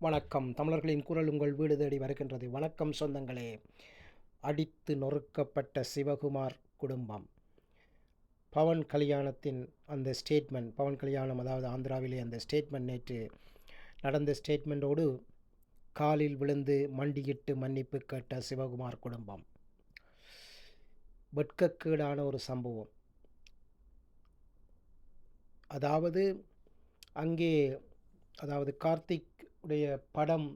வணக்கம். தமிழர்களின் குரல் உங்கள் வீடு தேடி வருகின்றது. வணக்கம் சொந்தங்களே. அடித்து நொறுக்கப்பட்ட சிவகுமார் குடும்பம். பவன் கல்யாணத்தின் அந்த ஸ்டேட்மெண்ட் பவன் கல்யாணம் அதாவது ஆந்திராவிலே அந்த ஸ்டேட்மெண்ட் நேற்று நடந்த ஸ்டேட்மெண்ட்டோடு காலில் விழுந்து மண்டியிட்டு மன்னிப்பு கேட்ட சிவகுமார் குடும்பம். வெட்கக்கேடான ஒரு சம்பவம். அதாவது அங்கே அதாவது கார்த்திக் உடைய படம்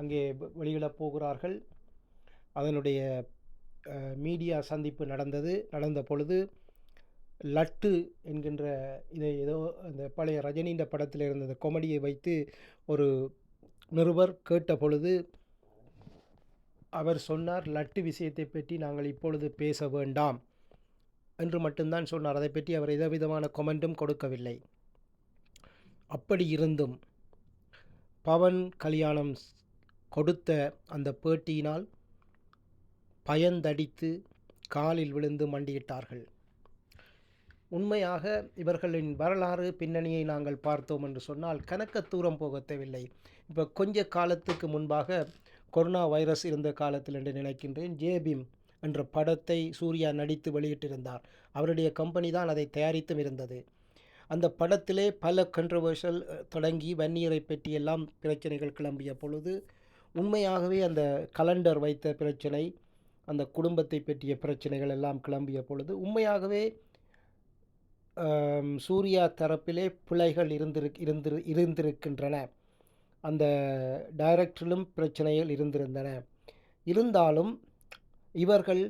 அங்கே வெளியிடப் போகிறார்கள். அதனுடைய மீடியா சந்திப்பு நடந்தது. நடந்த பொழுது லட்டு என்கின்ற இதை ஏதோ அந்த பழைய ரஜினின்ற படத்தில் இருந்த அந்த கொமெடியை வைத்து ஒரு நிருபர் கேட்ட பொழுது அவர் சொன்னார் லட்டு விஷயத்தை பற்றி நாங்கள் இப்பொழுது பேச வேண்டாம் என்று மட்டும்தான் சொன்னார். அதை பற்றி அவர் எதவிதமான கொமெண்ட்டும் கொடுக்கவில்லை. அப்படி இருந்தும் பவன் கல்யாணம் ஸ்- கொடுத்த அந்த பேட்டியினால் பயந்தடித்து காலில் விழுந்து மண்டியிட்டார்கள். உண்மையாக இவர்களின் வரலாறு பின்னணியை நாங்கள் பார்த்தோம் என்று சொன்னால் கணக்க தூரம் போக தேவையில்லை. இப்போ கொஞ்ச காலத்துக்கு முன்பாக கொரோனா வைரஸ் இருந்த காலத்தில் என்று நினைக்கின்றேன். ஜேபிம் என்ற படத்தை சூர்யா நடித்து வெளியிட்டிருந்தார். அவருடைய கம்பெனி தான் அதை தயாரித்தும் இருந்தது. அந்த படத்திலே பல கண்ட்ரவர்ஷல் தொடங்கி வன்னியரை பற்றியெல்லாம் பிரச்சனைகள் கிளம்பிய பொழுது உண்மையாகவே அந்த கலண்டர் வைத்த பிரச்சனை அந்த குடும்பத்தை பற்றிய பிரச்சனைகள் எல்லாம் கிளம்பிய பொழுது உண்மையாகவே சூர்யா தரப்பிலே பிழைகள் இருந்திரு இருந்திரு இருந்திருக்கின்றன. அந்த டைரக்டரிலும் பிரச்சனைகள் இருந்திருந்தன. இருந்தாலும் இவர்கள்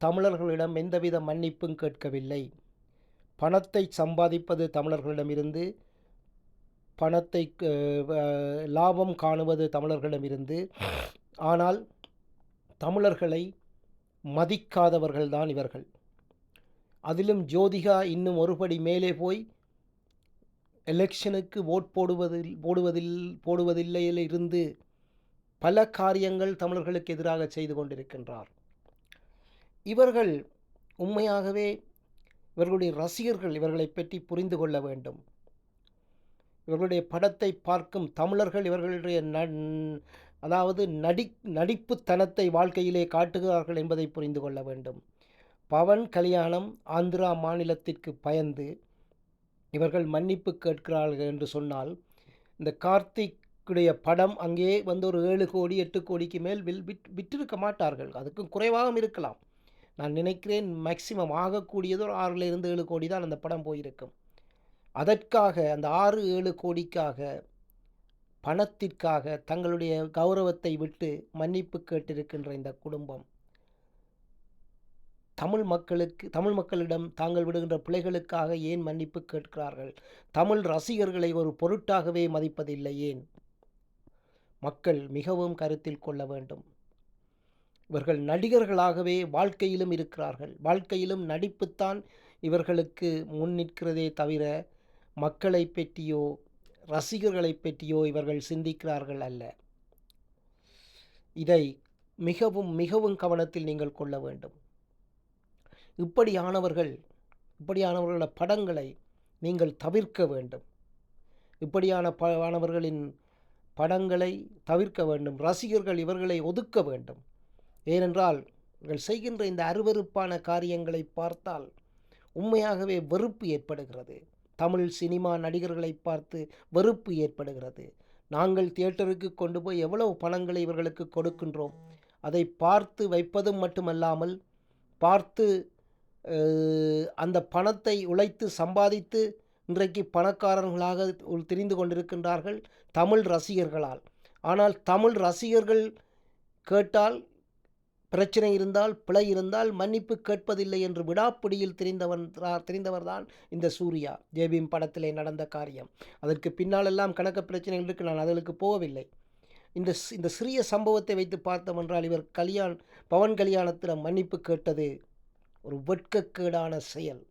தமிழர்களிடம் எந்தவித மன்னிப்பும் கேட்கவில்லை. பணத்தை சம்பாதிப்பது தமிழர்களிடமிருந்து பணத்தை லாபம் காணுவது தமிழர்களிடமிருந்து. ஆனால் தமிழர்களை மதிக்காதவர்கள்தான் இவர்கள். அதிலும் ஜோதிகா இன்னும் ஒருபடி மேலே போய் எலெக்ஷனுக்கு ஓட் போடுவதில் போடுவதில் போடுவதில்லையில் இருந்து பல காரியங்கள் தமிழர்களுக்கு எதிராக செய்து கொண்டிருக்கின்றார். இவர்கள் உண்மையாகவே இவர்களுடைய ரசிகர்கள் இவர்களை பற்றி புரிந்து கொள்ள வேண்டும். இவர்களுடைய படத்தை பார்க்கும் தமிழர்கள் இவர்களுடைய நன்- அதாவது நடி நடிப்புத்தனத்தை வாழ்க்கையிலே காட்டுகிறார்கள் என்பதை புரிந்து கொள்ள வேண்டும். பவன் கல்யாணம் ஆந்திரா மாநிலத்திற்கு பயந்து இவர்கள் மன்னிப்பு கேட்கிறார்கள் என்று சொன்னால் இந்த கார்த்திக்குடைய படம் அங்கே வந்து ஒரு ஏழு கோடி எட்டு கோடிக்கு மேல் வில் விட் விற்றிருக்க மாட்டார்கள். அதுக்கும் குறைவாகவும் இருக்கலாம். நான் நினைக்கிறேன் மேக்சிமம் ஆகக்கூடியது ஒரு ஆறுல இருந்து ஏழு கோடி தான் அந்த படம் போயிருக்கும். அதற்காக அந்த ஆறு ஏழு கோடிக்காக பணத்திற்காக தங்களுடைய கௌரவத்தை விட்டு மன்னிப்பு கேட்டிருக்கின்ற இந்த குடும்பம். தமிழ் மக்களுக்கு தமிழ் மக்களிடம் தாங்கள் விடுகின்ற பிழைகளுக்காக ஏன் மன்னிப்பு கேட்கிறார்கள்? தமிழ் ரசிகர்களை ஒரு பொருட்டாகவே மதிப்பதில்லை ஏன்? மக்கள் மிகவும் கருத்தில் கொள்ள வேண்டும். இவர்கள் நடிகர்களாகவே வாழ்க்கையிலும் இருக்கிறார்கள். வாழ்க்கையிலும் நடிப்புத்தான் இவர்களுக்கு முன் நிற்கிறதே தவிர மக்களை பற்றியோ ரசிகர்களை பற்றியோ இவர்கள் சிந்திக்கிறார்கள் அல்ல. இதை மிகவும் மிகவும் கவனத்தில் நீங்கள் கொள்ள வேண்டும். இப்படியானவர்கள் இப்படியானவர்களோட படங்களை நீங்கள் தவிர்க்க வேண்டும். இப்படியான ப ஆனவர்களின் படங்களை தவிர்க்க வேண்டும். ரசிகர்கள் இவர்களை ஒதுக்க வேண்டும். ஏனென்றால் நீங்கள் செய்கின்ற இந்த அருவருப்பான காரியங்களை பார்த்தால் உண்மையாகவே வெறுப்பு ஏற்படுகிறது. தமிழ் சினிமா நடிகர்களை பார்த்து வெறுப்பு ஏற்படுகிறது. நாங்கள் தியேட்டருக்கு கொண்டு போய் எவ்வளவு பணங்களை இவர்களுக்கு கொடுக்கின்றோம்? அதை பார்த்து வைப்பதும் மட்டுமல்லாமல் பார்த்து அந்த பணத்தை உழைத்து சம்பாதித்து இன்றைக்கு பணக்காரர்களாக உள் தெரிந்து கொண்டிருக்கின்றார்கள் தமிழ் ரசிகர்களால். ஆனால் தமிழ் ரசிகர்கள் கேட்டால் பிரச்சனை இருந்தால் பிழை இருந்தால் மன்னிப்பு கேட்பதில்லை என்று விடாப்பிடியில் தெரிந்தவன் தெரிந்தவர்தான் இந்த சூர்யா. ஜேபிம் படத்திலே நடந்த காரியம். அதற்கு பின்னாலெல்லாம் கணக்க பிரச்சனைகள் இருக்கு. நான் அதற்கு போகவில்லை. இந்த இந்த சிறிய சம்பவத்தை வைத்து பார்த்தோம் என்றால் இவர் கல்யாண் பவன் கல்யாணத்திடம் மன்னிப்பு கேட்டது ஒரு வெட்கக்கேடான செயல்.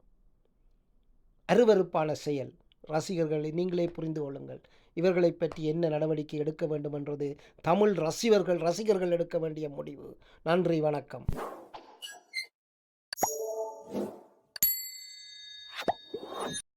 அருவருப்பான செயல். ரசிகர்களை நீங்களே புரிந்து கொள்ளுங்கள். இவர்களை பற்றி என்ன நடவடிக்கை எடுக்க வேண்டும் என்றது தமிழ் ரசிகர்கள் ரசிகர்கள் எடுக்க வேண்டிய முடிவு. நன்றி வணக்கம்.